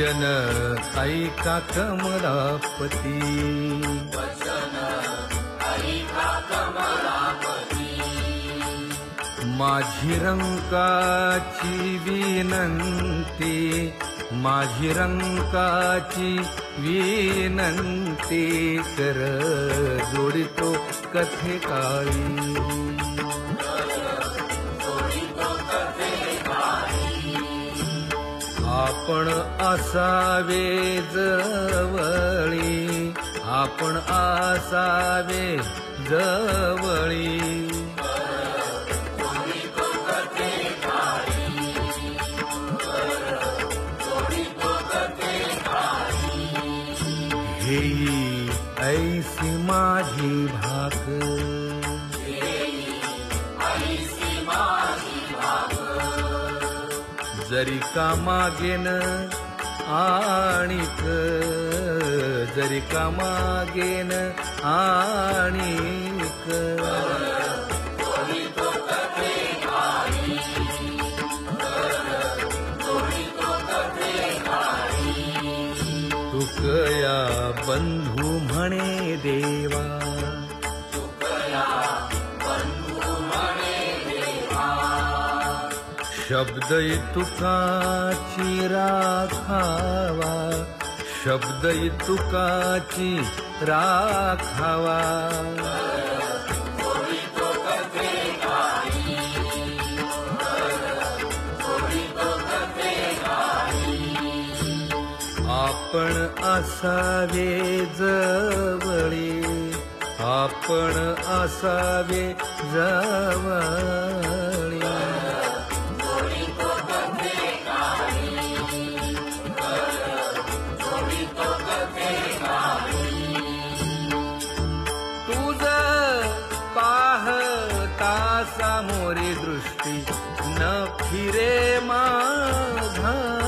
वचन ऐका कमलापती. माझी रंकाची विनंती माझी रंकाची विनंती कर जोडितो कथे काळी आपण असावे जवळी. आपण असावे जवळी. हेई ऐसी माझी जरी का मागेन आणिक जरी का मागेन आणिक. शब्द तुकाची राखावा. शब्द तुकाची राखावा. आपण असावे जवळी. आपण असावे जवळ. सामोरे दृष्टी न फिरे माझा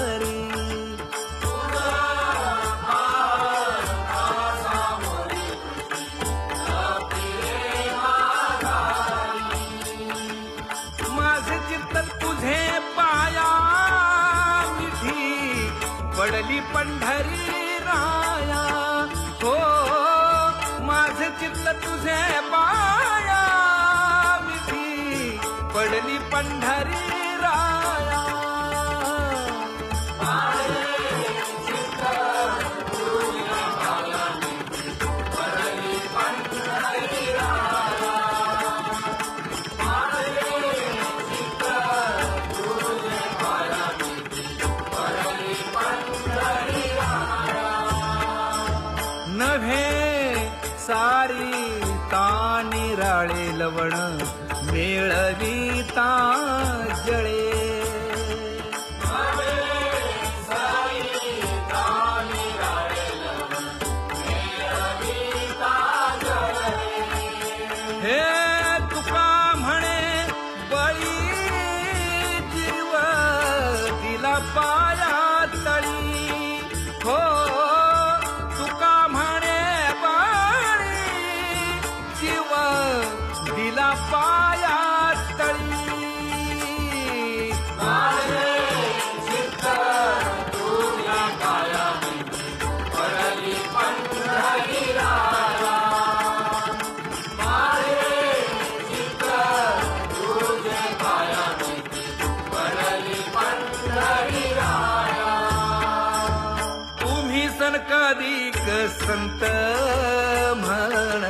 पंढरी राया. नव्हे सारी तानिराळे लवण. मिळविता जळे सनकाधिक संत म्हण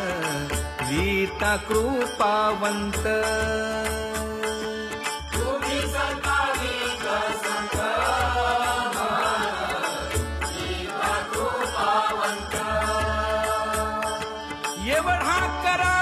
गीता कृपावंत. एवढा करा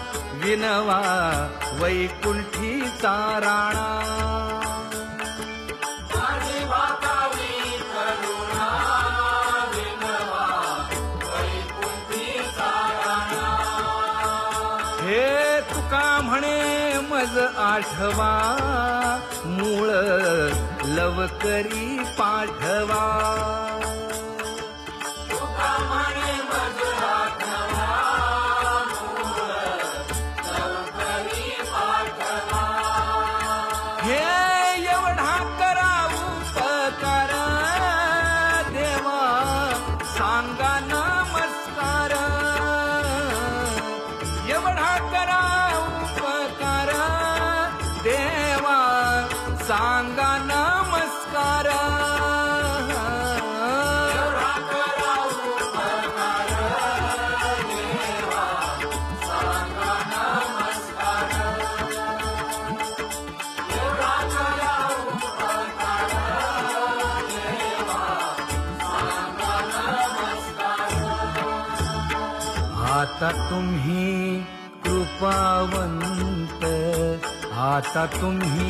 विनवा वैकुंठीचा राणा. हे तुका म्हणे मज आठवा मूळ लवकरी पाठवा. आता तुम्ही कृपावंत आता तुम्ही